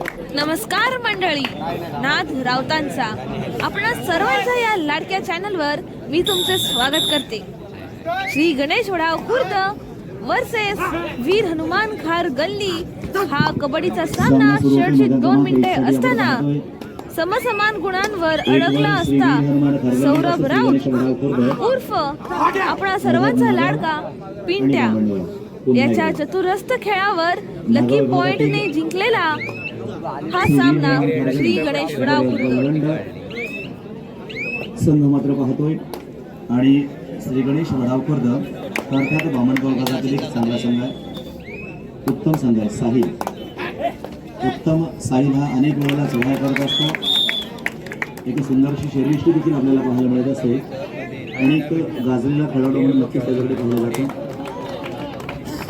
नमस्कार मंडळी. नाथ राऊतांचा. आपणा सर्वांच्या या लाडक्या चॅनलवर मी तुमचे स्वागत करते. श्री गणेश वडाव खुर्द वर्सेस वीर हनुमान खार गल्ली हा कबड्डीचा सामना शेवटची दोन मिनिटे असताना समसमान गुणांवर अडकला असता सौरभ राऊत उर्फ आपणा सर्वांचा लाडका पिंट्या. याच्या चतुरस्थ खेळावर लकी पॉइंटने जिंकलेला हा सामना श्री गणेश संघ मात्र पाहतोय. आणि श्री गणेश वडावखुर्द अर्थात बामणगाव भागातील एक चांगला संघ आहे. उत्तम संघ आहे साहिल. उत्तम साहिल हा अनेक वेळेला चढाई करत असतो. एक सुंदरशी शरीरशी देखील आपल्याला पाहायला मिळत असते. अनेक गाजलेला खेळाडू म्हणून नक्कीच त्याच्याकडे पाहिलं जातं.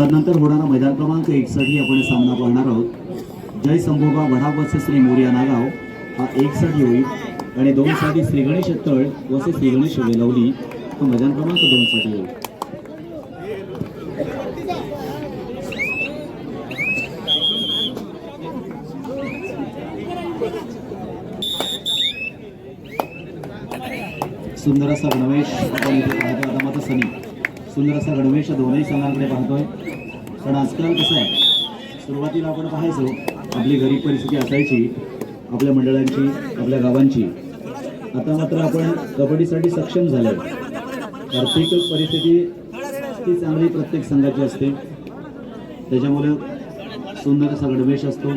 तदनंतर होणारा मैदान क्रमांक एकसाठी आपण सामना पाहणार आहोत. जय संभोबा वढाव श्री मोर्या नागाव. हा एक साठी होईल आणि दोन साठी श्री गणेश तळ वसे श्री गणेश वेलवली हा मैदान क्रमांक दोनसाठी होईल. सुंदर असा गणवेश आपण इथे पाहतोय. आता मात्र सनी. सुंदर असा गणवेश दोनही संघांकडे पाहतोय. पण आजकाल कसं आहे? सुरुवातीला आपण पाहायचो आपली गरीब परिस्थिती असायची आपल्या मंडळांची आपल्या गावांची. आता मात्र आपण कबड्डीसाठी सक्षम झालो आर्थिक परिस्थिती ती चांगली प्रत्येक संघाची असते. त्याच्यामुळे सुंदर असा गणवेश असतो.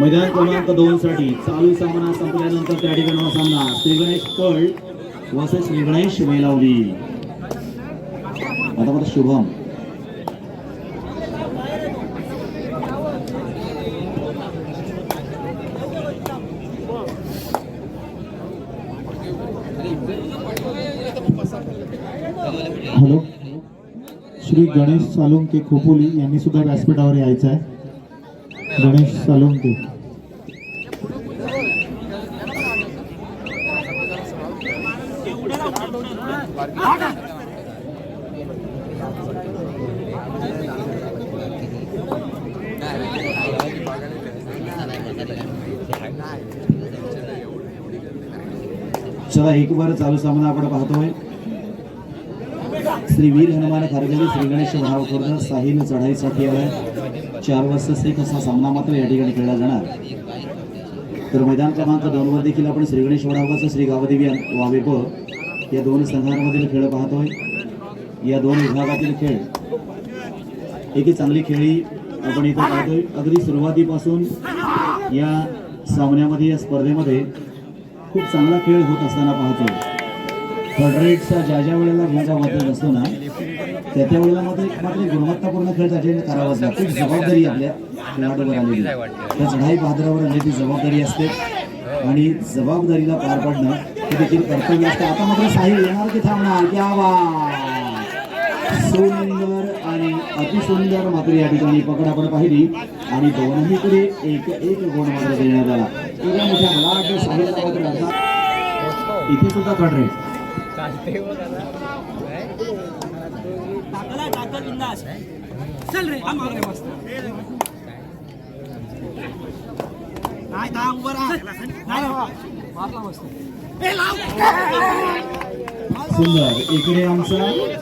मैदान क्रमांक दोन साठी चालू सामना संपल्यानंतर त्या ठिकाणी सामना. श्री गणेश कळ वसे श्री गणेश वेलावली आता मात्र शुभम. गणेश सालुंके खोपोली यांनी सुद्धा व्यासपीठावर यायचं आहे. गणेश सालुंके. चला एक बार चालू सामना आपण पाहतोय. श्री वीर हनुमान खारगली श्री गणेश महावखुर्द साहिल चढाईसाठी आलाय. चार वाजता एक असा सामना मात्र या ठिकाणी खेळला जाणार. तर मैदान क्रमांक दोनवर देखील आपण श्री गणेश वडावाचं श्री गावदेवी वावेप या दोन संघांमधील खेळ पाहतोय. या दोन विभागातील खेळ. एक चांगली खेळी आपण इथं पाहतोय. अगदी सुरुवातीपासून या सामन्यामध्ये या स्पर्धेमध्ये खूप चांगला खेळ होत असताना पाहतोय. फडरेटचा ज्या ज्या वेळेला घेऊन वाटत असतो ना त्या त्या वेळेला मात्र मात्र गुणवत्तापूर्ण खेळ त्याच्याने करावाच लागतो. जबाबदारी आपल्या खेळाडूवर आलेली त्या चढाई बहादरावर आलेली म्हणजे जबाबदारी असते. आणि जबाबदारीला पार पाडणं हे देखील कर्तव्य असतं. आता मात्र साहिल येणार की थांबणार? की आवा सुंदर आणि अतिसुंदर मात्र या ठिकाणी पकड आपण पाहिली. आणि दोन्हीकडे एक एक गुण मात्र देण्यात आला. एवढ्या मोठ्या मला साहिलला मात्र इथे सुद्धा थर्ड रेट चल रे नाही दहा उभं सुंदर इकडे आमचा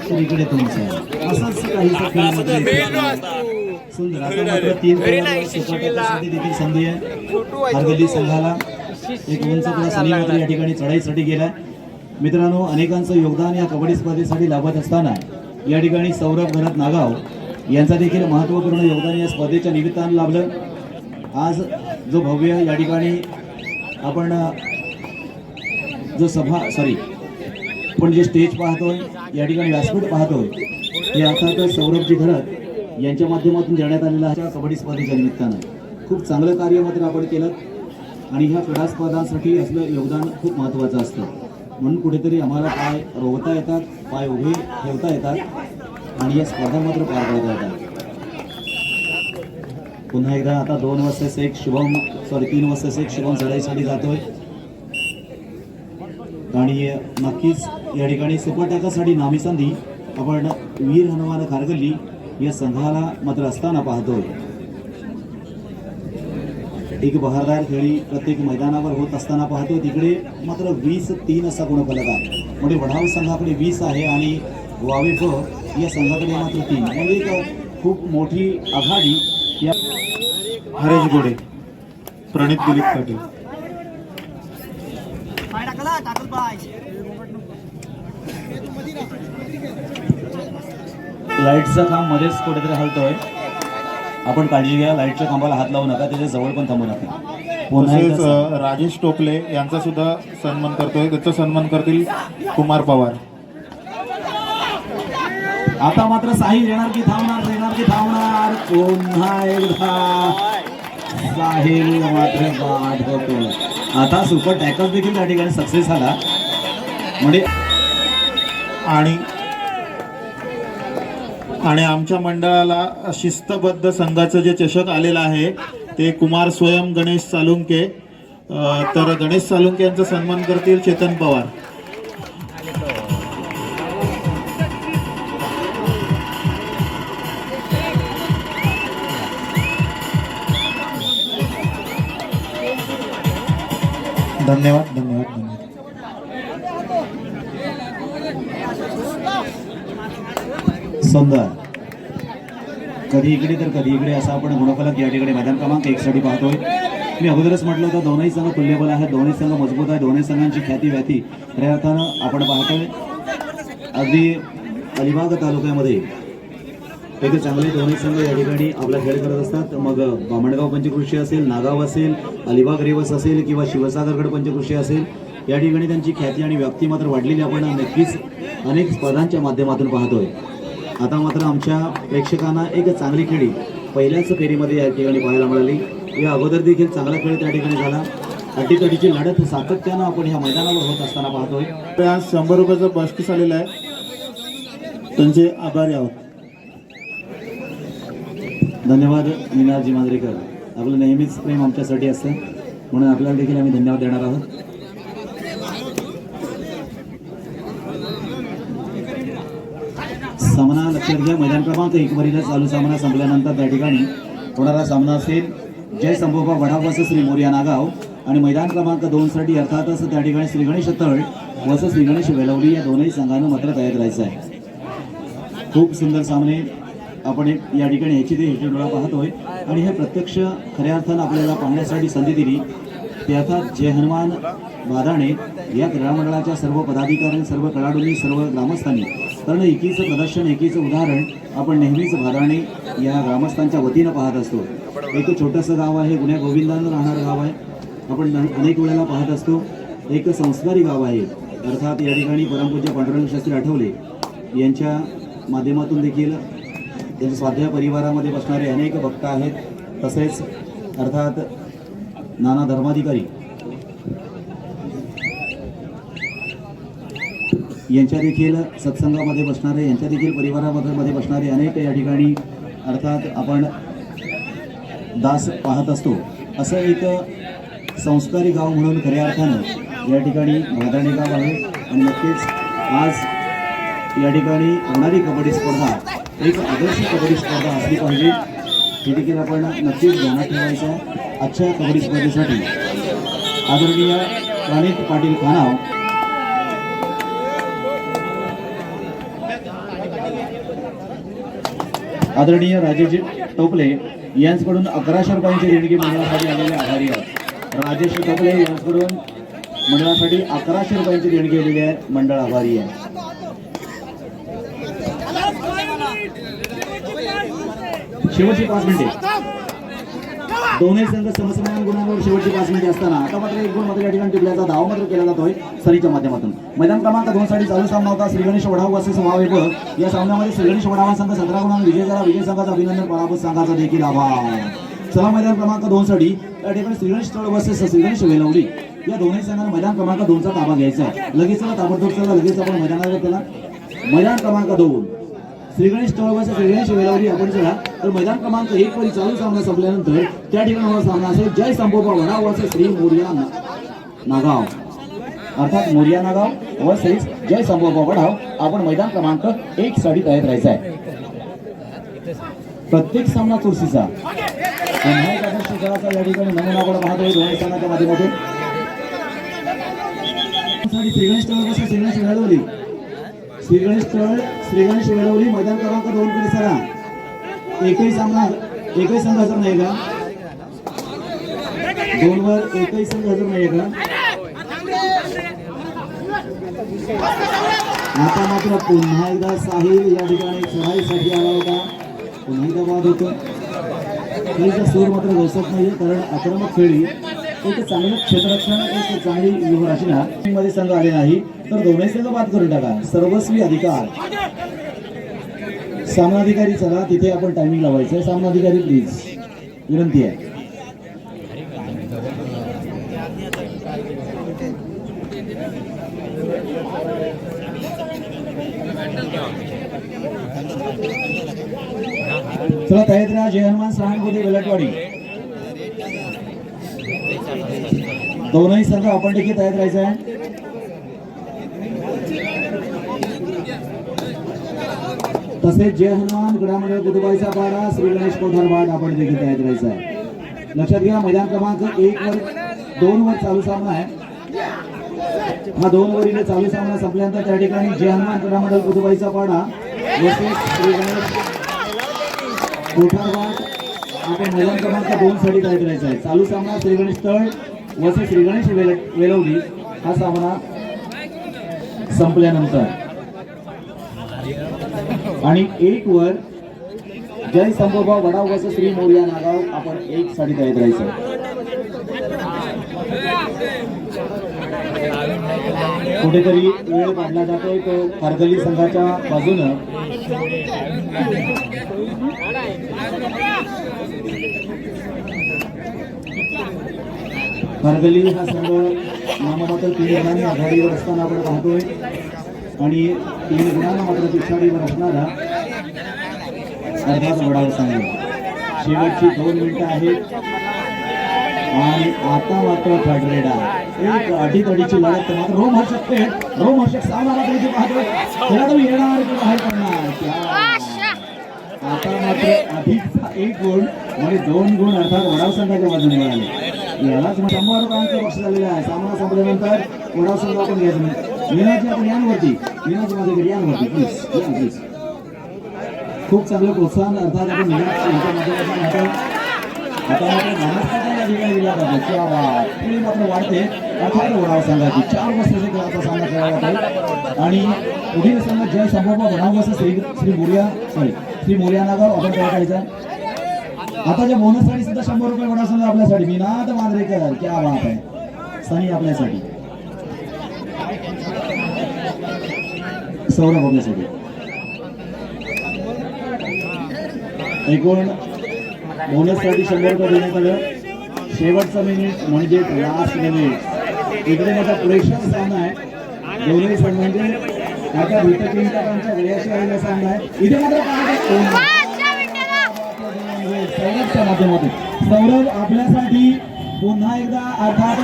तर इकडे तुमचा. असंच मात्र सुंदर आता मात्र तीन खेळाडूंवर सुपाट्यासाठी देखील संधी आहे. हरगल्ली संघाला एक उंच या ठिकाणी चढाईसाठी गेलाय. मित्रांनो अनेकांचं योगदान या कबड्डी स्पर्धेसाठी लाभत असताना या ठिकाणी सौरभ भरत नागाव यांचा देखील महत्त्वपूर्ण योगदान या स्पर्धेच्या निमित्तानं लाभलं. आज जो भव्य या ठिकाणी आपण जो सभा सॉरी आपण जे स्टेज पाहतोय या ठिकाणी व्यासपीठ पाहतोय हे अर्थातच सौरभजी घरत यांच्या माध्यमातून देण्यात आलेलं आहे कबड्डी स्पर्धेच्या निमित्तानं. खूप चांगलं कार्य मात्र आपण केलं आणि ह्या क्रीडा स्पर्धांसाठी असलं योगदान खूप महत्त्वाचं असतं. म्हणून कुठेतरी आम्हाला पाय रोवता येतात पाय उभे ठेवता येतात आणि या स्पर्धा मात्र पार पडता येतात. पुन्हा एकदा आता दोन वर्षाचं एक शुभम सॉरी तीन वर्षाचं एक शुभम चढाईसाठी जातोय. आणि नक्कीच या ठिकाणी सुपर टॅकासाठी नामी संधी आपण वीर हनुमान खारगल्ली या संघाला मात्र असताना पाहतोय. एक बहारदार खेळी प्रत्येक मैदानावर होत असताना पाहतो तिकडे मात्र वीस तीन असा गुणफलक आहे. म्हणजे वढाव संघाकडे वीस आहे आणि वावे फ या संघाकडे मात्र तीन. म्हणजे एक खूप मोठी आघाडी या हरेश गोडे प्रणित दिलीप पाटील. लाईटचं काम मध्येच कुठेतरी हलतोय. आपण काळजी घ्या लाईटच्या खांबाला हात लावू नका त्याच्याजवळ पण थांबू नका. पुन्हा तसेच एकदा अ, राजेश टोपले यांचा सुद्धा सन्मान करतोय त्याचा सन्मान करतील कुमार पवार. आता मात्र साहिल येणार की थांबणार येणार की थांबणार पुन्हा एकदा साहिल मात्र बाद होतो. आता सुपर टॅकल देखील त्या ठिकाणी सक्सेस झाला. म्हणजे आणि आणि आमच्या मंडळाला शिस्तबद्ध संघाचं जे चषक आलेलं आहे ते कुमार स्वयं गणेश सालुंके तर गणेश सालुंके यांचा सन्मान करतील चेतन पवार. धन्यवाद धन्यवाद. सुंदर कधी इकडे तर कधी इकडे असं आपण गुणफलक या ठिकाणी मैदान क्रमांक एक साठी पाहतोय. मी अगोदरच म्हटलं होतं दोनही संघ तुल्यबल आहेत दोन्ही संघ मजबूत आहे दोन्ही संघांची ख्याती व्याती. खऱ्या अर्थानं आपण पाहतोय अगदी अलिबाग तालुक्यामध्ये एक चांगले दोन्ही संघ या ठिकाणी आपला खेळ करत असतात. मग बामणगाव पंचकृषी असेल नागाव असेल अलिबाग रेवस असेल किंवा शिवसागरगड पंचकृषी असेल या ठिकाणी त्यांची ख्याती आणि व्याप्ती मात्र वाढलेली आपण नक्कीच अनेक स्पर्धांच्या माध्यमातून पाहतोय. आता मात्र आमच्या प्रेक्षकांना एक चांगली खेळी पहिल्याच फेरीमध्ये या ठिकाणी पाहायला मिळाली. या अगोदर देखील चांगला खेळ त्या ठिकाणी झाला. अटीतटीची लढत सातत्यानं आपण ह्या मैदानावर होत असताना पाहतोय. तर आज शंभर रुपयाचं बक्षीस आलेलं आहे. त्यांचे आभारी आहोत. धन्यवाद मीनाजी मांजरेकर. आपलं नेहमीच प्रेम आमच्यासाठी असतं. म्हणून आपल्याला देखील आम्ही धन्यवाद देणार आहोत सामना लक्षात घ्या मैदान क्रमांक एक वरील चालू सामना संपल्यानंतर त्या ठिकाणी होणारा सामना असेल. जय संभोबा वडाव वस श्री मोर्या नागाव. आणि मैदान क्रमांक दोन साठी अर्थातच त्या ठिकाणी श्रीगणेश तळ वस श्री गणेश वेलवली या दोनही संघांना मात्र तयार करायचं आहे. खूप सुंदर सामने आपण एक या ठिकाणी ह्याची ते ह्याची डोळा पाहतोय. आणि हे प्रत्यक्ष खऱ्या अर्थानं आपल्याला पाहण्यासाठी संधी दिली. ते अर्थात जय हनुमान बादाणे या क्रीडा मंडळाच्या सर्व पदाधिकारी सर्व खेळाडूंनी सर्व ग्रामस्थांनी कारण एकीचं प्रदर्शन एकीचं उदाहरण आपण नेहमीच भादाणे या ग्रामस्थांच्या वतीनं पाहत असतो. एक छोटंसं गाव आहे गुन्ह्या गोविंदानं राहणारं गाव आहे. आपण न- अनेक वेळेला पाहत असतो. एक संस्कारी गाव आहे. अर्थात या ठिकाणी परमपूज्य पांडुरंग शास्त्री आठवले यांच्या माध्यमातून देखील त्यांच्या स्वाध्याय परिवारामध्ये बसणारे अनेक भक्त आहेत. तसेच अर्थात नाना धर्माधिकारी यांच्या देखील सत्संगामध्ये बसणारे यांच्या देखील परिवारामध्ये बसणारे अनेक या ठिकाणी अर्थात आपण दास पाहत असतो. असं एक संस्कारी गाव म्हणून खऱ्या अर्थानं या ठिकाणी भादाणे गाव आहे. आणि नक्कीच आज या ठिकाणी होणारी कबड्डी स्पर्धा एक आदर्श कबड्डी स्पर्धा असली पाहिजे. हे देखील आपण नक्कीच ध्यानात ठेवायचं आजच्या कबड्डी स्पर्धेसाठी आदरणीय प्रणित पाटील खानाव आदरणीय राजेश टोपले यांच्याकडून अकराशे रुपयांची देणगी मंडळासाठी आलेले आभारी आहेत. राजेश टोपले यांच्याकडून मंडळासाठी अकराशे रुपयांची देणगी आलेली आहे. मंडळ आभारी आहे. शेवटची पाच मिनिटे. दोन्ही संघ समसमान गुणांवर शेवटची पाच मिनिटे असताना आता मात्र एक गुण मात्र या ठिकाणी टिपल्याचा धाव मात्र केला जातोय सरीच्या माध्यमातून. मैदान क्रमांक दोन साठी चालू सामना होता. श्रीगणेश वडाव असे वावेप या सामन्यामध्ये श्रीगणेश वडावा संघ सतरा गुणांनी विजय झाला. विजय संघाचा अभिनंदन पराभूत संघाचा देखील आभार. चला मैदान क्रमांक दोन साठी या ठिकाणी श्रीगणेश स्थळ तळ श्रीगणेश श्री वेलवली. या दोन्ही संघांना मैदान क्रमांक दोनचा ताबा घ्यायचा आहे. लगेच चला ताबडतोब चला लगेच आपण मैदानावर केला मैदान क्रमांक दोन. श्रीगणेश स्थळ तळवाचा श्रीगणेश आपण चला. तर मैदान क्रमांक एक वरी चालू सामना संपल्यानंतर त्या ठिकाणी सामना असेल जय संभोबा वडावाचे श्री मोर्या नागाव. अर्थात मोर्या नागाव व श्री जय संभोबा वडाव आपण मैदान क्रमांक एक साठी तयार राहायचं आहे. प्रत्येक सामना चुरशीचा. या ठिकाणी नमुना आपण पाहतोय दोन्ही संघाच्या माध्यमातून. श्रीगणेश तळ कसं श्रीगणेश वेळवली श्रीगणेश तळ श्रीगणेश वेळवली मैदान क्रमांक दोन कडे सरा. एकही सामना एकही संघ हजर नाही का? दोन वर एकही संघ हजर नाही का? आता मात्र पुन्हा एकदा साहिल या ठिकाणी चढाईसाठी आला होता. पुन्हा एकदा वाद होतो. खेळीचा सूर मात्र घसत नाहीये कारण आक्रमक खेळी एक चांगलं क्षेत्ररक्षण एक चांगली व्यूहरचना मध्ये संघ आले नाही. तर दोन्ही संघ बाद करून टाका. सर्वस्वी अधिकार. सामनाधिकारी चला तिथे आपण टायमिंग लावायचं आहे. सामनाधिकारी प्लीज विनंती आहे. चला तयारीत राहा. जय हनुमान सहानुभूती वेलटवाडी दोनही संघ आपण देखील तयार राहायचं आहे. तसेच जय हनुमान गडामध्ये बुधबाईचा पाडा श्री गणेश कोठार वाट आपण देखील तयार करायचा आहे. लक्षात घ्या मैदान क्रमांक एक वर दोन वर चालू सामना आहे. हा दोन वरील चालू सामना संपल्यानंतर त्या ठिकाणी जय हनुमान गडामध्ये बुधबाईचा पाडा तसेच श्री गणेश कोठारवाड आपण मैदान क्रमांक दोन साठी तयार करायचा आहे. चालू सामना श्री गणेश तळ वसे श्री गणेश वेलवली हा सामना संपल्यानंतर. आणि एक वर जय संभोबा वडाव वसे श्री मोर्या नागाव. आपण एक साठी तयार राहायचं कुठेतरी वेळ काढला जातोय तो हरदली संघाच्या बाजूनं. हरदली हा संघ नाममात्र तीन जणांनी आघाडीवर असताना आपण पाहतोय. आणि तीन मात्र पिछाडीवर असणारा अर्थात वडाव संघ शेवटची दोन मिनिटं आहेत. आणि आता मात्र थर्ड रेड आहे. एक अडीतडीची लढत मात्र रोम हर्षक पे रोम हर्षक सामना मात्र इथे पाहतोय त्याला तो येणार की बाहेर पडणार. आता मात्र अधिक एक गुण म्हणजे दोन गुण अर्थात वडाव संघाच्या बाजूने मिळाले. यालाच शंभर रुपयांचं पक्ष झालेलं आहे. सामना संपल्यानंतर वडाव संघ आपण घ्यायचं नाही आपण यांवरती माझ्याकडे यांवरती प्लीज या प्लीज खूप चांगलं प्रोत्साहन अर्थात आपण यांच्या माध्यमातून आता मात्र जातो पुढे मात्र वाढते. संघाची. चार वर्षाचे खेळाचा सामना खेळला जातो आणि पुढील संघ जय संभव श्री श्री मोर्या सॉरी श्री मोर्या नागाव आपण काय करायचं आता ज्या बोनससाठी सुद्धा शंभर रुपये वडाव संघ आपल्यासाठी. मीनाथ मांद्रेकर. क्या बात आहे. सनी आपल्यासाठी. सौरभ आपल्यासाठी एकूण बोनससाठी शंभर रुपये देण्यात आलं. शेवटचं मिनिट म्हणजे लास्ट मिनिट इकडे माझा प्रेक्षक सामना आहे. दोन्ही संघ म्हणजे आता ऋतकिंकांच्या वेळाशी आलेला सामना आहे. इथे मात्र सौरभच्या माध्यमातून. सौरभ आपल्यासाठी पुन्हा एकदा अर्थात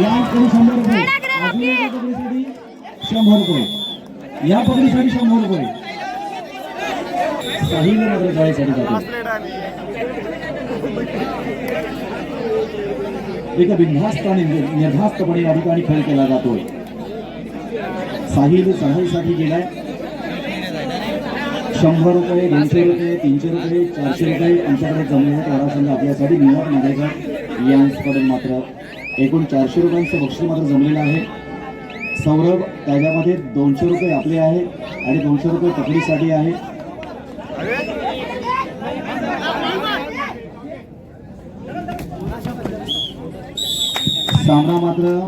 या पकडी शंभर रुपये. अजून शंभर रुपये. या पगडीसाठी शंभर रुपये. साहिल मात्र जातो बिनधास्त आणि निर्धास्तपणे या ठिकाणी खेळ केला जातोय. साहिल चढाईसाठी गेलाय. शंभर रुपये दोनशे रुपये तीनशे रुपये चारशे रुपये आमच्याकडे जमले आहेत. संघ आपल्यासाठी निवड नागरिक यांच्याकडून मात्र एकूण चारशे रुपयांचं बक्षीस मात्र जमलेलं आहे. सौरभ त्याच्यामध्ये दोनशे रुपये आपले आहे आणि दोनशे रुपये पकडीसाठी आहे. सामना मात्र